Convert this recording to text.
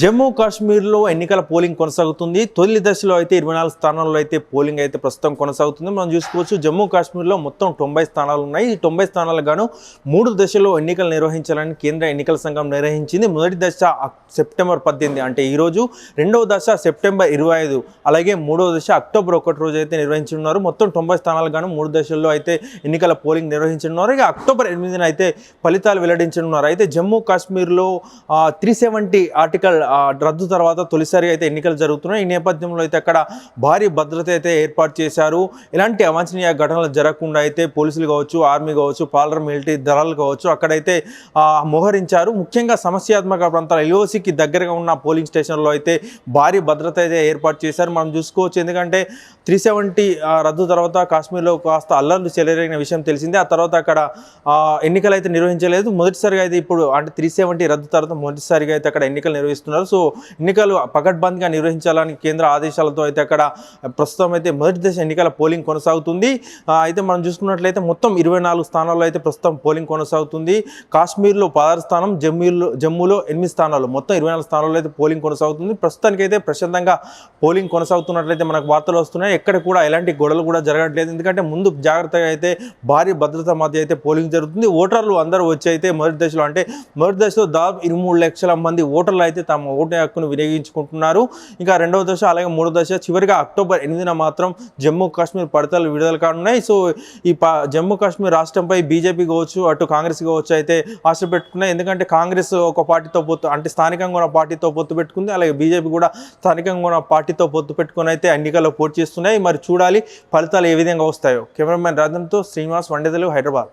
జమ్మూ కాశ్మీర్లో ఎన్నికల పోలింగ్ కొనసాగుతుంది. తొలి దశలో అయితే ఇరవై నాలుగు స్థానాల్లో అయితే పోలింగ్ అయితే ప్రస్తుతం కొనసాగుతుంది. మనం చూసుకోవచ్చు జమ్మూ కాశ్మీర్లో మొత్తం తొంభై స్థానాలు ఉన్నాయి. ఈ తొంభై స్థానాలకు గాను మూడు దశలో ఎన్నికలు నిర్వహించాలని కేంద్ర ఎన్నికల సంఘం నిర్వహించింది మొదటి దశ సెప్టెంబర్ పద్దెనిమిది అంటే ఈరోజు రెండవ దశ సెప్టెంబర్ ఇరవై ఐదు. అలాగే మూడవ దశ అక్టోబర్ ఒకటి రోజు అయితే నిర్వహించనున్నారు. మొత్తం తొంభై స్థానాలకు గాను మూడు దశల్లో అయితే ఎన్నికల పోలింగ్ నిర్వహించనున్నారు. ఇక అక్టోబర్ ఎనిమిదిన అయితే ఫలితాలు వెల్లడించనున్నారు. అయితే జమ్మూ కాశ్మీర్లో త్రీ సెవెంటీ ఆర్టికల్ రద్దు తర్వాత తొలిసారిగా అయితే ఎన్నికలు జరుగుతున్నాయి. ఈ నేపథ్యంలో అయితే అక్కడ భారీ భద్రత అయితే ఏర్పాటు చేశారు. ఎలాంటి అవాంఛనీయ ఘటనలు జరగకుండా అయితే పోలీసులు కావచ్చు ఆర్మీ కావచ్చు పాలర్ మిలిటరీ దళాలు కావచ్చు అక్కడైతే మోహరించారు. ముఖ్యంగా సమస్యాత్మక ప్రాంతాల ఎల్ఓసికి దగ్గరగా ఉన్న పోలింగ్ స్టేషన్లో అయితే భారీ భద్రత అయితే ఏర్పాటు చేశారు. మనం చూసుకోవచ్చు ఎందుకంటే త్రీ సెవెంటీ రద్దు తర్వాత కాశ్మీర్లో కాస్త అల్లర్లు చెలరేగిన విషయం తెలిసిందే. ఆ తర్వాత అక్కడ ఎన్నికలు అయితే నిర్వహించలేదు. మొదటిసారిగా అయితే ఇప్పుడు అంటే త్రీ సెవెంటీ రద్దు తర్వాత మొదటిసారిగా అయితే అక్కడ ఎన్నికలు నిర్వహిస్తున్నారు. సో ఎన్నికలు పకడ్బందీగా నిర్వహించాలని కేంద్ర ఆదేశాలతో అయితే అక్కడ ప్రస్తుతం అయితే మొదటి దశ ఎన్నికల పోలింగ్ కొనసాగుతుంది. అయితే మనం చూసుకున్నట్లయితే మొత్తం ఇరవై నాలుగు స్థానాల్లో అయితే ప్రస్తుతం పోలింగ్ కొనసాగుతుంది. కాశ్మీర్లో పదహారు స్థానం జమ్మూలో జమ్మూలో ఎనిమిది స్థానాలు. మొత్తం ఇరవై నాలుగు స్థానాల్లో అయితే పోలింగ్ కొనసాగుతుంది. ప్రస్తుతానికైతే ప్రశాంతంగా పోలింగ్ కొనసాగుతున్నట్లయితే మనకు వార్తలు వస్తున్నాయి. ఎక్కడ కూడా ఎలాంటి గొడవలు కూడా జరగట్లేదు. ఎందుకంటే ముందు జాగ్రత్తగా అయితే భారీ భద్రత మధ్య అయితే పోలింగ్ జరుగుతుంది. ఓటర్లు అందరూ వచ్చి అయితే మొదటి దశలో అంటే మొదటి దశలో దాదాపు ఇరవై మూడు లక్షల మంది ఓటర్లు అయితే తమ ఓటు హక్కును వినియోగించుకుంటున్నారు. ఇంకా రెండవ దశ అలాగే మూడో దశ చివరిగా అక్టోబర్ ఎనిమిదిన మాత్రం జమ్మూ కాశ్మీర్ పడతలు విడుదల కానున్నాయి. సో ఈ జమ్మూ కాశ్మీర్ రాష్ట్రంపై బీజేపీ కావచ్చు అటు కాంగ్రెస్ కావచ్చు అయితే ఆశ పెట్టుకున్నాయి. ఎందుకంటే కాంగ్రెస్ ఒక పార్టీతో పొత్తు అంటే స్థానికంగా ఉన్న పార్టీతో పొత్తు పెట్టుకుంది. అలాగే బీజేపీ కూడా స్థానికంగా ఉన్న పార్టీతో పొత్తు పెట్టుకుని అయితే ఎన్నికల్లో పోటీ చేస్తున్నాయి. మరి చూడాలి ఫలితాలు ఏ విధంగా వస్తాయో. కెమెరామెన్ రాజన్తో శ్రీనివాస్ వండేదలు హైదరాబాద్.